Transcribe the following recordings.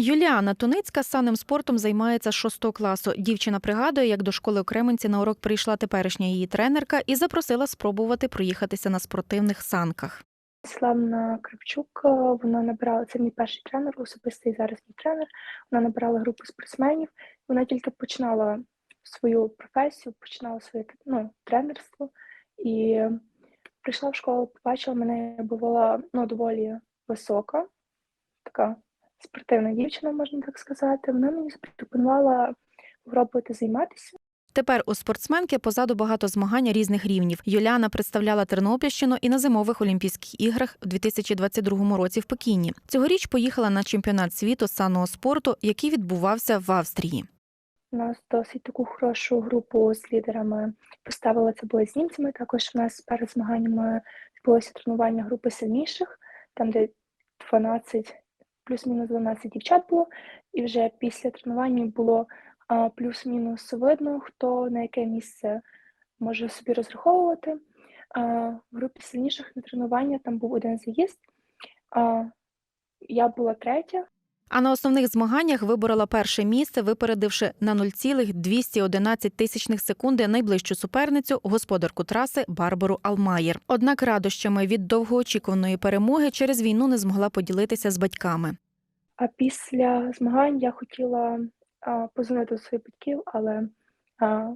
Юліана Туницька санним спортом займається з 6 класу. Дівчина пригадує, як до школи у Кременці на урок прийшла теперішня її тренерка і запросила спробувати проїхатися на спортивних санках. Славна Кравчук, е, вона набирала це мій перший тренер, особистий зараз мій тренер. Вона набирала групу спортсменів. Вона тільки починала свою професію, починала своє ну, тренерство і прийшла в школу, побачила мене, я була ну, доволі висока, така спортивна дівчина, можна так сказати. Вона мені запропонувала спробувати займатися. Тепер у спортсменки позаду багато змагань різних рівнів. Юліана представляла Тернопільщину і на зимових Олімпійських іграх у 2022 році в Пекіні. Цьогоріч поїхала на чемпіонат світу з санного спорту, який відбувався в Австрії. У нас досить таку хорошу групу з лідерами поставили це були з німцями. Також у нас перед змаганнями відбулося тренування групи сильніших, там де 12, плюс-мінус 12 дівчат було. І вже після тренування було плюс-мінус видно, хто на яке місце може собі розраховувати. В групі сильніших на тренування там був один заїзд. Я була третя. А на основних змаганнях виборола перше місце, випередивши на 0,211 тисячних секунди найближчу суперницю господарку траси Барбару Алмаєр. Однак радощами від довгоочікуваної перемоги через війну не змогла поділитися з батьками. А після змагань я хотіла позвонити до своїх батьків, але а,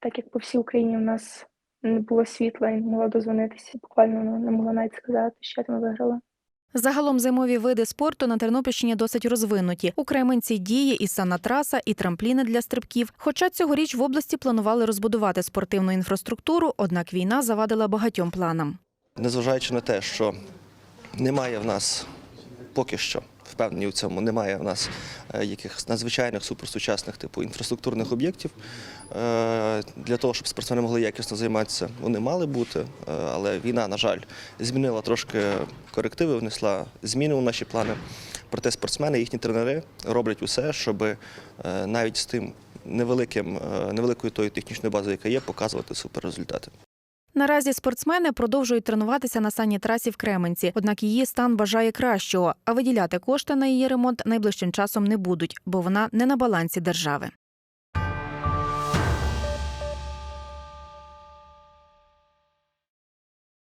так як по всій Україні в нас не було світла і не могла дозвонитися, буквально не могла навіть сказати, що я там виграла. Загалом зимові види спорту на Тернопільщині досить розвинуті. У Кременці діє і санатраса, і трампліни для стрибків. Хоча цьогоріч в області планували розбудувати спортивну інфраструктуру, однак війна завадила багатьом планам. Незважаючи на те, що немає в нас поки що, впевнені в цьому, немає в нас е, якихось надзвичайних суперсучасних типу інфраструктурних об'єктів. Е, Для того, щоб спортсмени могли якісно займатися, вони мали бути, е, але війна, на жаль, змінила трошки корективи, внесла зміни у наші плани. Проте спортсмени, їхні тренери роблять усе, щоб навіть з тим невеликим, невеликою тою технічною базою, яка є, показувати суперрезультати. Наразі спортсмени продовжують тренуватися на санній трасі в Кременці, однак її стан бажає кращого, а виділяти кошти на її ремонт найближчим часом не будуть, бо вона не на балансі держави.